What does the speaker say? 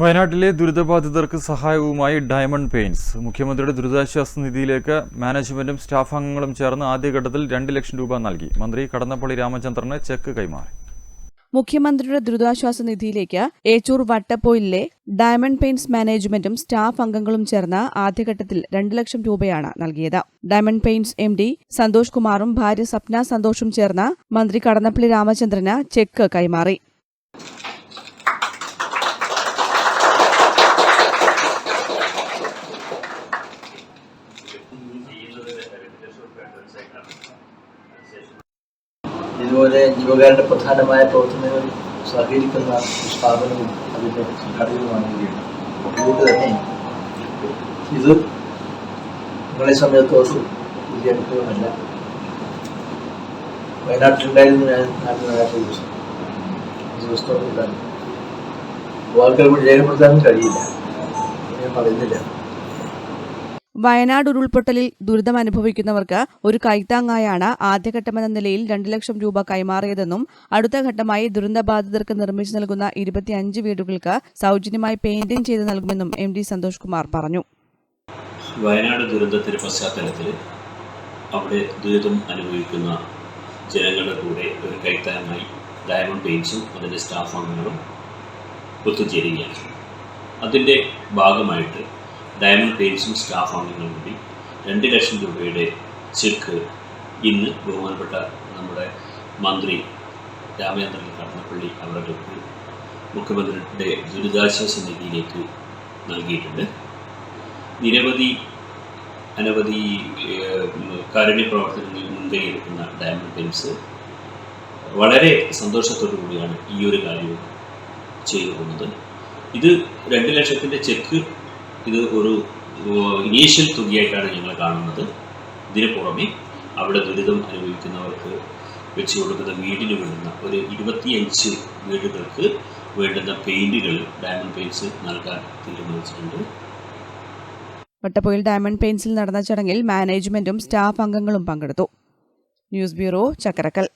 വയനാട്ടിലെ ദുരിതബാധിതർക്ക് സഹായവുമായി diamond pains മുഖ്യമന്ത്രിയുടെ ദുരിതാശ്വാസ നിധിയിലേക്ക് മാനേജ്മെന്റും സ്റ്റാഫ് അംഗങ്ങളും ചേർന്ന് ആദ്യഘട്ടത്തിൽ രണ്ട് ലക്ഷം രൂപ നൽകി. മന്ത്രി കടന്നപ്പള്ളി രാമചന്ദ്രന് ചെക്ക് കൈമാറി. മുഖ്യമന്ത്രിയുടെ ദുരിതാശ്വാസ നിധിയിലേക്ക് ഏച്ചൂർ വട്ടപ്പോയിലെ ഡയമണ്ട് പെയിന്റ്സ് മാനേജ്മെന്റും സ്റ്റാഫ് അംഗങ്ങളും ചേർന്ന് ആദ്യഘട്ടത്തിൽ രണ്ട് ലക്ഷം രൂപയാണ് നൽകിയത്. Diamond paints M D Santhosh കുമാറും ഭാര്യ സപ്ന സന്തോഷും ചേർന്ന് മന്ത്രി കടന്നപ്പള്ളി രാമചന്ദ്രന് ചെക്ക് കൈമാറി. ഇതുപോലെ ജീവകാരുടെ പ്രധാനമായ പ്രവർത്തനങ്ങളിൽ സഹകരിക്കുന്ന ഒരു സ്ഥാപനവും അതിൻ്റെ സംഘടനയുമാണ് ഇവിടെയുണ്ട് അതുകൊണ്ട് തന്നെ ഇത് നിങ്ങളെ സമയത്തോട്ട് പുതിയ അനുഭവമല്ല വയനാട്ടിലുണ്ടായിരുന്നു ഞാൻ നാട്ടിൽ നാലാമത്തെ ദിവസം ദിവസത്തോടുണ്ടായിരുന്നു വാക്കുകൾ കൊണ്ട് രേഖപ്പെടുത്താനും കഴിയില്ല ഞാൻ പറയുന്നില്ല വയനാട് ഉരുൾപൊട്ടലിൽ ദുരിതമനുഭവിക്കുന്നവർക്ക് ഒരു കൈത്താങ്ങായാണ് ആദ്യഘട്ടമെന്ന നിലയിൽ രണ്ട് ലക്ഷം രൂപ കൈമാറിയതെന്നും അടുത്ത ഘട്ടമായി ദുരന്തബാധിതർക്ക് നിർമ്മിച്ചു നൽകുന്ന ഇരുപത്തിയഞ്ച് വീടുകൾക്ക് സൗജന്യമായി പെയിന്റിംഗ് ചെയ്ത് നൽകുമെന്നും എം ഡി സന്തോഷ് കുമാർ പറഞ്ഞു. വയനാട് ദുരന്തത്തിന്റെ പശ്ചാത്തലത്തിൽ അവിടെ ദുരിതം അനുഭവിക്കുന്ന ജനങ്ങളുടെ കൂടെ ഒരു കൈത്താങ്ങായി ഡയമണ്ട് പെയിൻസും അതിന്റെ സ്റ്റാഫ് അംഗങ്ങളും ഒത്തുചേരുകയാണ്. അതിന്റെ ഭാഗമായിട്ട് ഡയമണ്ട് പെയിൻസും സ്റ്റാഫ് അംഗങ്ങളും കൂടി രണ്ട് ലക്ഷം രൂപയുടെ ചെക്ക് ഇന്ന് ബഹുമാനപ്പെട്ട നമ്മുടെ മന്ത്രി രാമചന്ദ്രൻ കടന്നപ്പള്ളി അവരുടെ മുഖ്യമന്ത്രിയുടെ ദുരിതാശ്വാസ നിധിയിലേക്ക് നൽകിയിട്ടുണ്ട്. നിരവധി അനവധി കാരുണ്യ പ്രവർത്തനങ്ങളിൽ മുൻകൈ എടുക്കുന്ന ഡയമണ്ട് പെയിൻസ് വളരെ സന്തോഷത്തോടു കൂടിയാണ് ഈ ഒരു കാര്യവും ചെയ്തു പോകുന്നത്. ഇത് രണ്ട് ലക്ഷത്തിന്റെ ചെക്ക് ഇത് ഒരു ഇനീഷ്യൽ തുകയായിട്ടാണ് ഞങ്ങൾ കാണുന്നത്. ഇതിന് പുറമെ അവിടെ ദുരിതം അനുഭവിക്കുന്നവർക്ക് വെച്ച് കൊടുക്കുന്ന വീടിന് വേണ്ടുന്ന ഒരു ഇരുപത്തിയഞ്ച് വീടുകൾക്ക് വേണ്ടുന്ന പെയിന്റുകൾ ഡയമണ്ട് പെയിന്റ്സ് നൽകാൻ തീരുമാനിച്ചിട്ടുണ്ട്. വട്ടപ്പുഴയിൽ ഡയമണ്ട് പെയിന്റ്സിൽ നടന്ന ചടങ്ങിൽ മാനേജ്മെന്റും സ്റ്റാഫ് അംഗങ്ങളും പങ്കെടുത്തു. News bureau Chakkarakkal